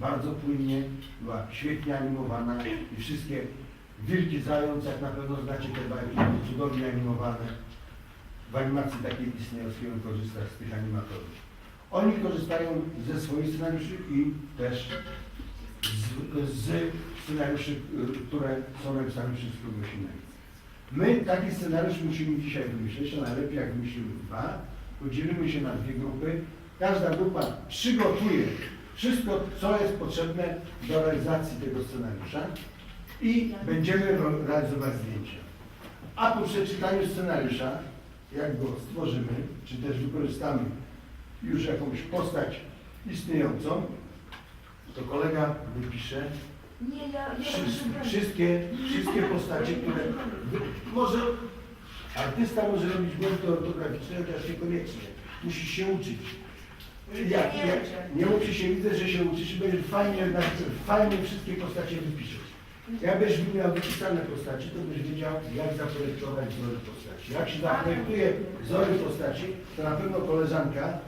bardzo płynnie, była świetnie animowana i wszystkie wilki zając, jak na pewno znacie te bajki, cudownie animowane. W animacji takiej istniejącej korzysta z tych animatorów. Oni korzystają ze swoich scenariuszy i też z, z scenariuszy, y, które są napisane przez kogoś innego. My taki scenariusz musimy dzisiaj wymyśleć, a najlepiej jak wymyślimy dwa, podzielimy się na dwie grupy. Każda grupa przygotuje wszystko, co jest potrzebne do realizacji tego scenariusza i będziemy realizować zdjęcia. A po przeczytaniu scenariusza, jak go stworzymy, czy też wykorzystamy już jakąś postać istniejącą, to kolega wypisze Nie, ja, ja Wszy- Wszystkie, wszystkie postacie, które może artysta może robić błędy ortograficzne, chociaż niekoniecznie. Musi się uczyć. Jak, Nie jak, nie uczy się, widzę, że się uczysz i będzie fajnie, fajnie wszystkie postacie wypiszesz. Jakbyś miał wypisane postacie, to byś wiedział, jak zaprojektować wzory postaci. Jak się zaprojektuje wzory postaci, to na pewno koleżanka,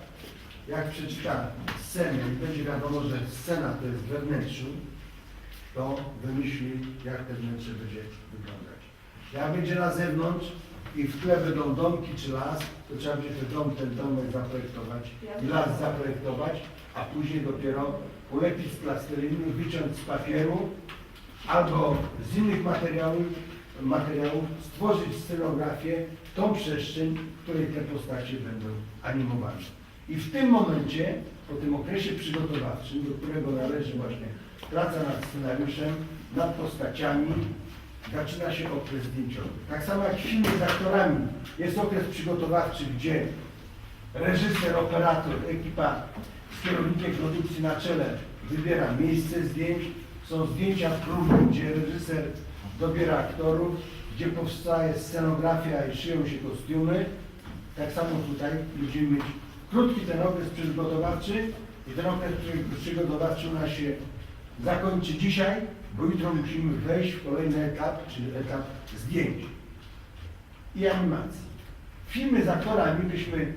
jak przeczyta scenę i będzie wiadomo, że scena to jest wewnętrzu, to wymyśli, jak te wnętrze będzie wyglądać. Jak będzie na zewnątrz i w tle będą domki czy las, to trzeba będzie ten dom, ten domek zaprojektować las zaprojektować, a później dopiero ulepić z plasteliny, wyciąć z papieru albo z innych materiałów, materiałów stworzyć scenografię, tą przestrzeń, w której te postacie będą animowane. I w tym momencie, po tym okresie przygotowawczym, do którego należy właśnie praca nad scenariuszem, nad postaciami, zaczyna się okres zdjęciowy. Tak samo jak w filmie z aktorami jest okres przygotowawczy, gdzie reżyser, operator, ekipa z kierownikiem produkcji na czele wybiera miejsce zdjęć, są zdjęcia próbne, gdzie reżyser dobiera aktorów, gdzie powstaje scenografia i szyją się kostiumy. Tak samo tutaj będziemy mieć krótki ten okres przygotowawczy i ten okres przy- przygotowawczy u nas się zakończy dzisiaj, bo jutro musimy wejść w kolejny etap, czyli etap zdjęć i animacji. Filmy z aktorami byśmy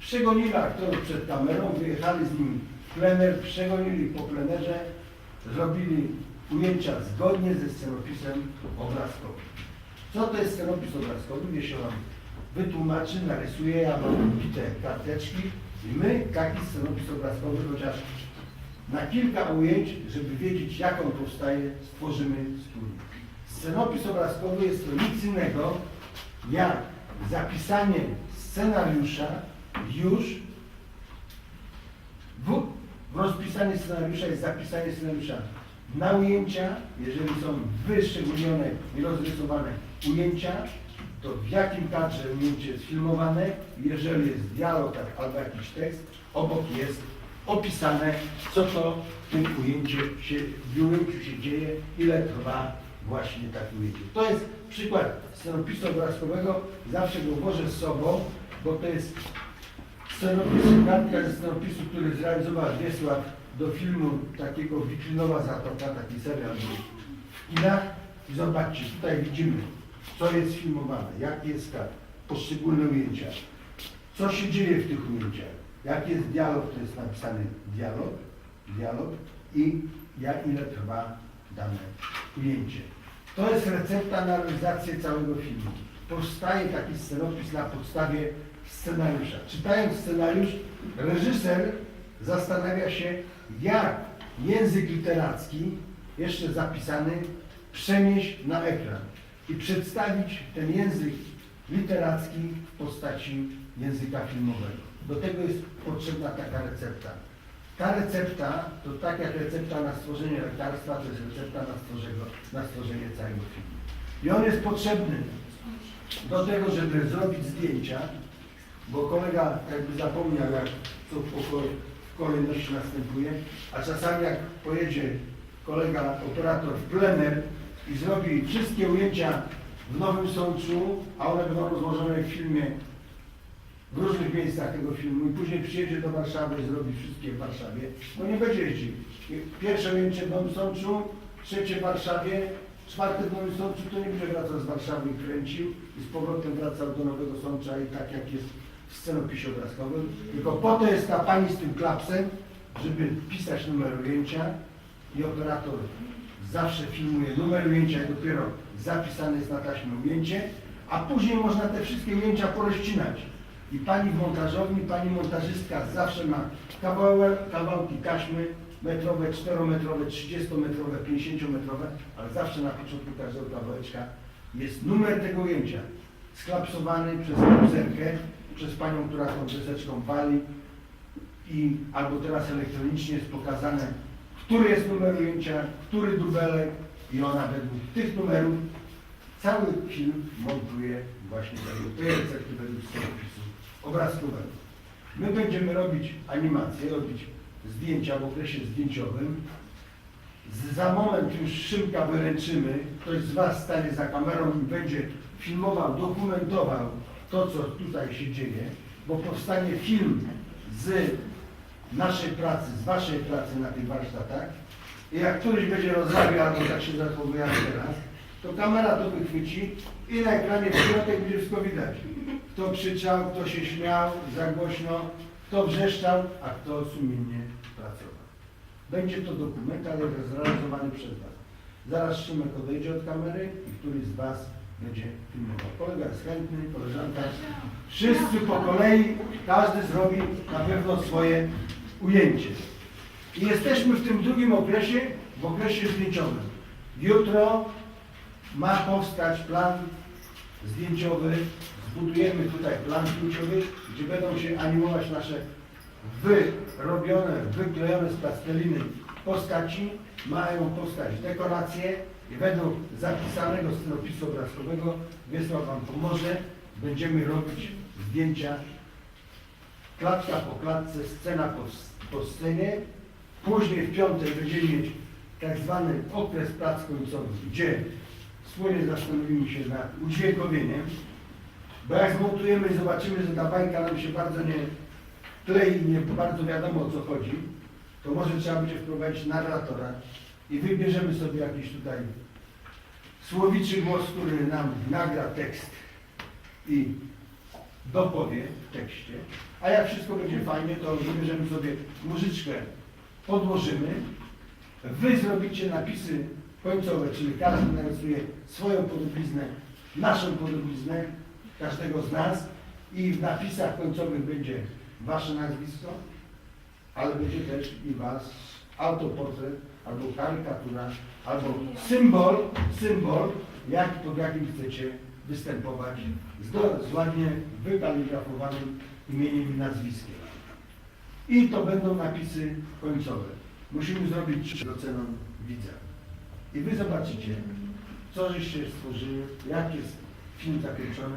przegonili aktorów przed kamerą, wyjechali z nimi w plener, przegonili po plenerze, zrobili ujęcia zgodnie ze scenopisem obrazkowym. Co to jest scenopis obrazkowy? Jeśli Wam wytłumaczy, narysuje, ja mam bite karteczki i my taki scenopis obrazkowy, chociaż na kilka ujęć, żeby wiedzieć jak on powstaje, stworzymy wspólnie. Scenopis obrazkowy jest to nic innego jak zapisanie scenariusza już w, w rozpisanie scenariusza jest zapisanie scenariusza na ujęcia, jeżeli są wyszczególnione i rozrysowane ujęcia, to w jakim kadrze ujęcie jest filmowane, jeżeli jest dialog albo jakiś tekst, obok jest opisane, co to w tym ujęciu się, w ujęciu się dzieje, ile trwa właśnie takie ujęcie. To jest przykład scenopisu obrazkowego, zawsze go włożę z sobą, bo to jest scenopis, kartka ze scenopisu, który zrealizował Wiesław do filmu takiego Wiklinowa Zatoka, taki serial był w kinach. I zobaczcie, tutaj widzimy, co jest filmowane, jaki jest kadr, poszczególne ujęcia, co się dzieje w tych ujęciach, jaki jest dialog, to jest napisany dialog, dialog i jak ile trwa dane ujęcie. To jest recepta na realizację całego filmu. Powstaje taki scenopis na podstawie scenariusza. Czytając scenariusz, reżyser zastanawia się, jak język literacki, jeszcze zapisany, przenieść na ekran i przedstawić ten język literacki w postaci języka filmowego. Do tego jest potrzebna taka recepta. Ta recepta, to tak jak recepta na stworzenie lekarstwa, to jest recepta na stworzenie, na stworzenie całego filmu. I on jest potrzebny do tego, żeby zrobić zdjęcia, bo kolega jakby zapomniał, jak ko- w kolejności następuje, a czasami jak pojedzie kolega operator w plener i zrobi wszystkie ujęcia w Nowym Sączu, a one będą rozłożone w filmie w różnych miejscach tego filmu i później przyjedzie do Warszawy i zrobi wszystkie w Warszawie, bo nie będzie jeździł. Pierwsze ujęcie w Nowym Sączu, trzecie w Warszawie, czwarte w Nowym Sączu, to nie będzie wracał z Warszawy i kręcił i z powrotem wracał do Nowego Sącza i tak jak jest w scenopisie obrazkowym. Tylko po to jest ta pani z tym klapsem, żeby pisać numer ujęcia i operator zawsze filmuje numer ujęcia i dopiero zapisane jest na taśmie ujęcie, a później można te wszystkie ujęcia porozcinać. I pani w montażowni, pani montażystka zawsze ma kawałek, kawałki taśmy metrowe, 4-metrowe, 30-metrowe, 50-metrowe, ale zawsze na początku każdego kawałeczka jest numer tego ujęcia, sklapsowany przez karuzelkę, przez panią, która tą deseczką wali. I albo teraz elektronicznie jest pokazane, który jest numer ujęcia, który dubelek i ona według tych numerów cały film montuje właśnie według tej recepty, według scenopisu obrazkowego. My będziemy robić animacje, robić zdjęcia w okresie zdjęciowym. Za moment już Szymka wyręczymy, ktoś z Was stanie za kamerą i będzie filmował, dokumentował to, co tutaj się dzieje, bo powstanie film z naszej pracy, z Waszej pracy na tych warsztatach i jak któryś będzie rozrabiał, albo tak się zachowujemy teraz, to kamera to wychwyci i na ekranie w środek będzie wszystko widać. Kto krzyczał, kto się śmiał za głośno, kto wrzeszczał, a kto sumiennie pracował. Będzie to dokument, ale zrealizowany przez Was. Zaraz Szymek odejdzie od kamery i któryś z Was będzie filmował. Kolega jest chętny, koleżanka. Wszyscy po kolei, każdy zrobi na pewno swoje ujęcie. I jesteśmy w tym drugim okresie, w okresie zdjęciowym. Jutro ma powstać plan zdjęciowy. Zbudujemy tutaj plan zdjęciowy, gdzie będą się animować nasze wyrobione, wyklejone z plasteliny postaci. Mają powstać dekoracje i będą zapisanego scenopisu obrazkowego. Wiesław Wam pomoże. Będziemy robić zdjęcia klatka po klatce, scena po, po scenie. Później w piątek będziemy mieć tak zwany okres prac końcowych, gdzie wspólnie zastanowimy się nad udźwiękowieniem, bo jak zmontujemy i zobaczymy, że ta bajka nam się bardzo nie klei, nie bardzo wiadomo o co chodzi, to może trzeba będzie wprowadzić narratora i wybierzemy sobie jakiś tutaj słowiczy głos, który nam nagra tekst i dopowie w tekście, a jak wszystko będzie fajnie, to wybierzemy sobie muzyczkę, podłożymy, wy zrobicie napisy końcowe, czyli każdy narysuje swoją podobiznę, naszą podobiznę, każdego z nas i w napisach końcowych będzie wasze nazwisko, ale będzie też i was autoportret, albo karykatura, albo symbol, symbol, jak pod jakim chcecie występować z, do, z ładnie wykaligrafowanym imieniem i nazwiskiem. I to będą napisy końcowe. Musimy zrobić przed oceną widza. I wy zobaczycie, co żeście stworzyli, jak jest film zakończony,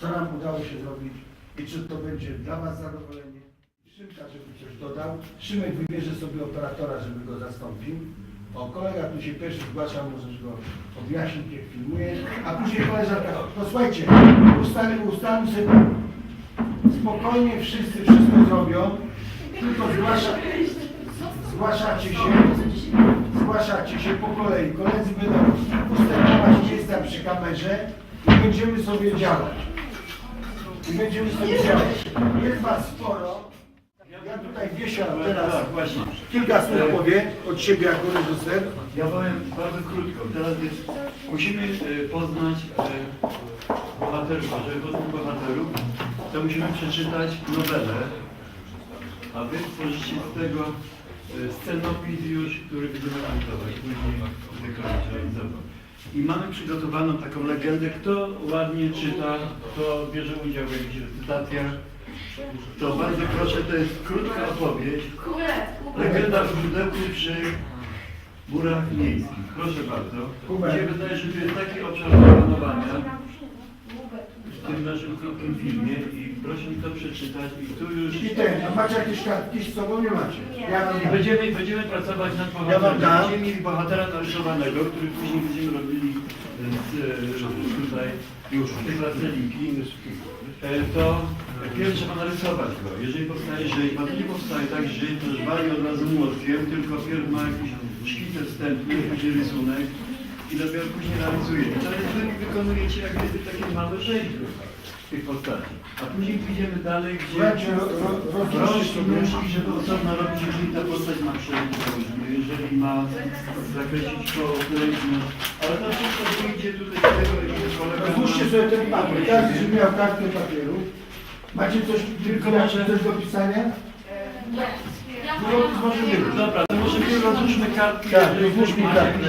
co nam udało się zrobić i czy to będzie dla was zadowolenie. Szymka, żeby coś dodał. Szymek wybierze sobie operatora, żeby go zastąpił. O, kolega tu się pierwszy zgłasza, możesz go objaśnić, jak filmuje. A później koleżanka, posłuchajcie, ustalmy, ustalmy sobie, spokojnie wszyscy wszystko zrobią, tylko zgłasza, zgłaszacie się, zgłaszacie się po kolei. Koledzy będą ustępować miejsca przy kamerze i będziemy sobie działać. I będziemy sobie działać. Jest was sporo. Ja tutaj Wiesia teraz Tak, właśnie. kilka słów powie od siebie jako reżyser. Ja powiem bardzo krótko. Teraz jest, musimy e, poznać e, bohaterów, a żeby poznać bohaterów, to musimy przeczytać nowelę, a wy tworzycie z tego e, scenopis już, który będziemy montować, później dekorować, realizować. I mamy przygotowaną taką legendę, kto ładnie czyta, kto bierze udział w jakichś recytacjach, to bardzo proszę, to jest krótka opowieść. Legenda w Źródełku przy murach miejskich. Proszę bardzo. Mi się wydaje, że tu jest taki obszar do planowania w tym naszym krótkim filmie i proszę mi to przeczytać i tu już... I ten, a macie jakieś kartki z sobą? Nie macie. Ja dam. będziemy, będziemy pracować nad Ja bohaterem. dam. Będziemy mieli bohatera narysowanego, który później będziemy tutaj już tej plastelinki. E, To pierw trzeba narysować go. Jeżeli powstaje żyj, a to nie powstaje tak, że to żwali od razu młotkiem, tylko pierw ma jakiś szkice wstępny, później rysunek i dopiero później realizuje. I to jest wy wykonujecie jak gdyby takie małe rzeźby. Tych postaci. A później pójdziemy dalej, gdzie Słuchajcie, ro- ro- nóżki, żeby osobno robić, jeżeli ta postać ma załóżmy, jeżeli ma zakreślić koło ręczne. Ale to wszystko wyjdzie tutaj z tego, że kolega ma- Rozłóżcie sobie ten papier. Każdy, żeby miał kartkę papieru. Macie coś, tylko może- coś do pisania? Długopisz może być. Dobra, to może my rozłóżmy kartki, Tak, rozłóżmy kartki.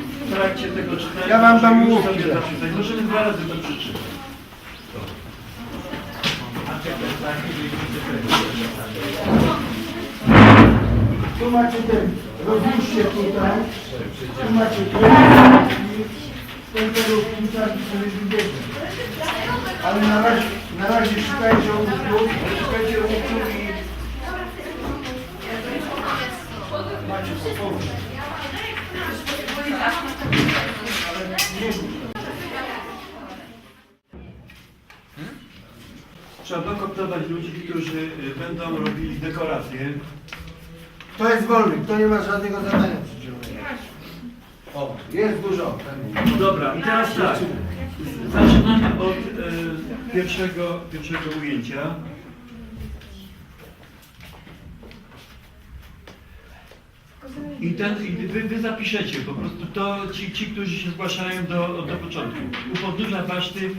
w trakcie tego czytania. Ja wam dam zapisać. Możemy dwa razy to przeczytać. Tu macie ten, rozłóżcie tutaj. Tu macie ten. tego kluczarki sobie wybierze. Ale na razie, na razie szukajcie ołówków, szukajcie ołówków i... Macie po Trzeba dokoptować ludzi, którzy y, będą robili dekoracje. Kto jest wolny? Kto nie ma żadnego zadania? O, jest dużo. Dobra, i teraz tak. Zaczynamy od e, pierwszego, pierwszego ujęcia. I, ten, wy, wy zapiszecie po prostu to ci, ci, którzy się zgłaszają do, do początku. U podnóża baszty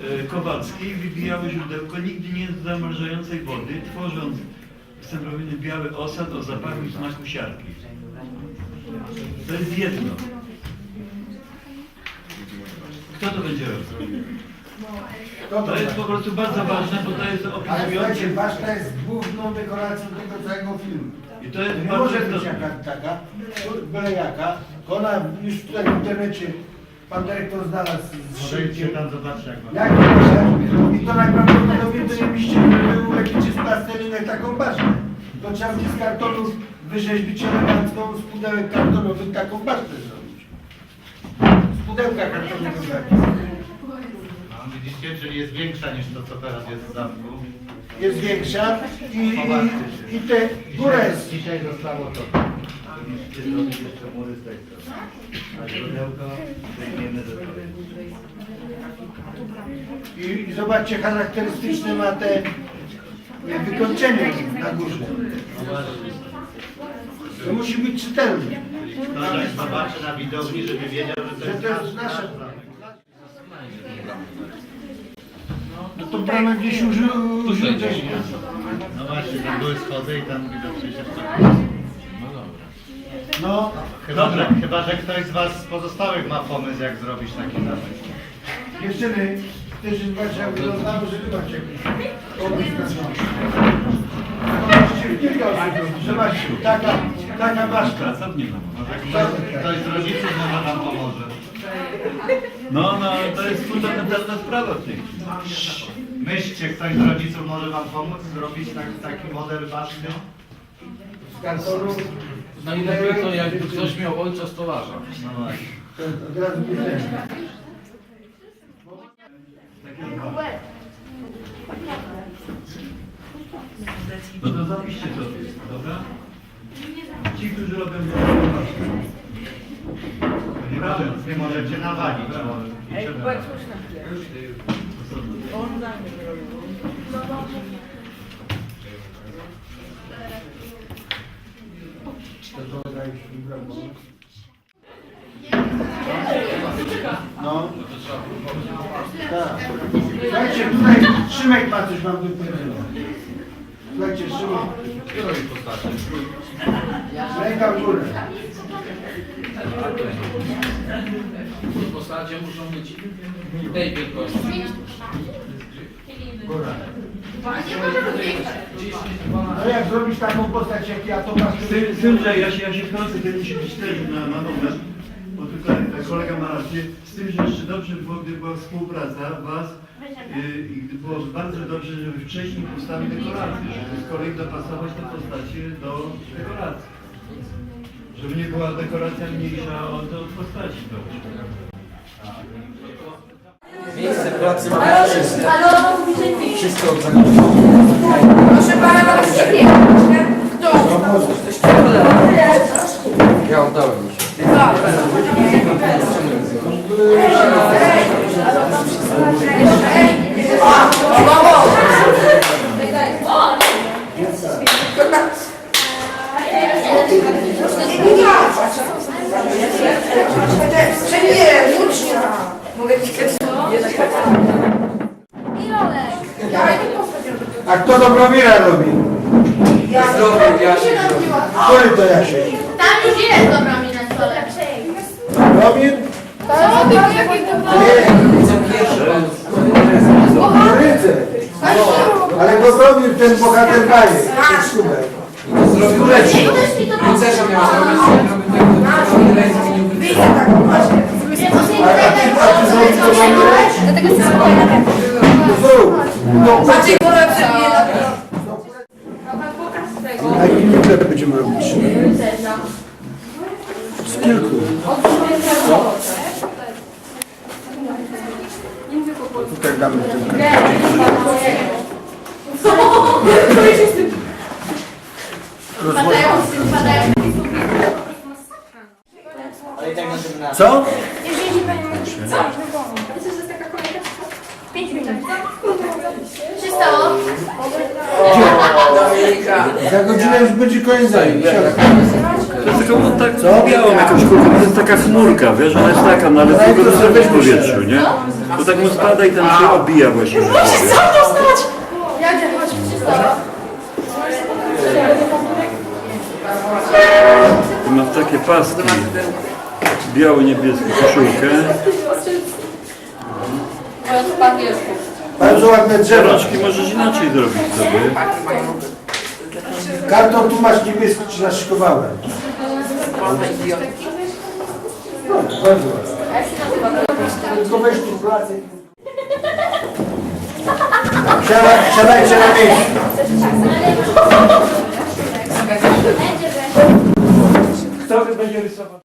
e, Kowalskiej wybijały źródełko nigdy nie zamrażającej wody, tworząc wstępowany biały osad o zapachu i smaku siarki. To jest jedno. Kto to będzie robił? To jest po prostu bardzo ważne, bo to jest Ale słuchajcie, opisujące baszta jest główną dekoracją tego całego filmu. i to jest nie bardzo może być istotne. jaka taka, byle jaka. Ona już tutaj w internecie pan dyrektor znalazł z szybkiem. tam zobaczcie jak Jak to I to najprawdopodobniej to nie byście ulepicie z plastelinek taką basztę. To trzeba będzie z kartonu wyrzeźbić elegancką, z pudełek kartonowych taką basztę zrobić. Z pudełka kartonowego takiego. Czyli jest większa niż to, co teraz jest w zamku. Jest większa i, i, i te górę jest Dzisiaj zostało to. Musicie zrobić jeszcze mury z tej strony. A źródełko zdejmiemy ze strony. I zobaczcie, charakterystyczne ma te e, wykończenie na górze. To musi być czytelne. Ktoś zobaczy na widowni, żeby wiedział, że to Że jest to jest nasz nasza nasz brama. zamek. No to brama gdzieś uży, użyteczna. No właśnie, tam były schody i tam widocznie się No, Chyba, że, chyba, że ktoś z Was z pozostałych ma pomysł, jak zrobić taki zamek. dziewczyny, też zobaczcie jak wyglądało, że macie jakiś pomysł na to. Zobaczcie, kilka osób. Zobaczcie, taka, taka baszka. Ktoś, z rodziców może Wam pomoże. No, no, to jest fundamentalna sprawa w tej chwili. Myślcie, ktoś z rodziców może Wam pomóc zrobić tak, taki model baszty? Z kartonu. Najlepiej to jakby ktoś miał ojca stolarza. No właśnie. To Od razu. No to zapiszcie to, dobra? Ci, którzy robią Nie, nie możecie nawalić. Ej, patrz na chwilę. On wybrać. No. Tak. Słuchajcie, tutaj Szymek ma coś wam do powiedzenia. Słuchajcie, Szymek. Ręka w górę. Postacie muszą być tej wielkości. Góra. Nie możemy wyjechać. 10, 12. Jak zrobić taką postać jak ja, to masz... Tym, że ja się, ja się to musi być też na, na moment, bo tutaj kolega ma rację, z tym, że jeszcze dobrze by było, gdyby była współpraca Was yy, i gdy było bardzo dobrze, żeby wcześniej postawić dekorację, żeby z kolei dopasować te postacie do dekoracji. Żeby nie była dekoracja mniejsza od, postaci. Miejsce pracy mamy widzę Wszystko. Proszę pana, mam ciebie. Kto? Ja oddałem mi się. Dwa. A kto Dobromira robi? Który to Jasiek? Tam już jest dobra mi na stole. Dobromir? Nie. Rydze. Dobromir ten bohater daje. ten Szubek. Królewski. Ktoś mi to Rycerza miała zrobić, A, ty, a ty? Dlatego. Zrób. No, przed mnie na A ile chleb będziemy robić? Z kilku. Tutaj damy ten chleb. Padają, padają. Co? Co się stało? Za godzinę już będzie koniec zajęć. Jest taką tak Co? białą jakąś kulką, to jest taka chmurka, wiesz, ona jest taka, no ale tylko to sobie w powietrzu, nie? To tak mu spada i tam się obija właśnie. na. Jadzie, takie paski, biały, niebieski, koszulkę. Bardzo ładne. Rączki możesz inaczej zrobić sobie. Karton tu masz niebieski, ci naszykowałem. No, bardzo ładnie. Tylko weź tu. Siadaj, siadajcie na miejsce. Сабет на Јерисава.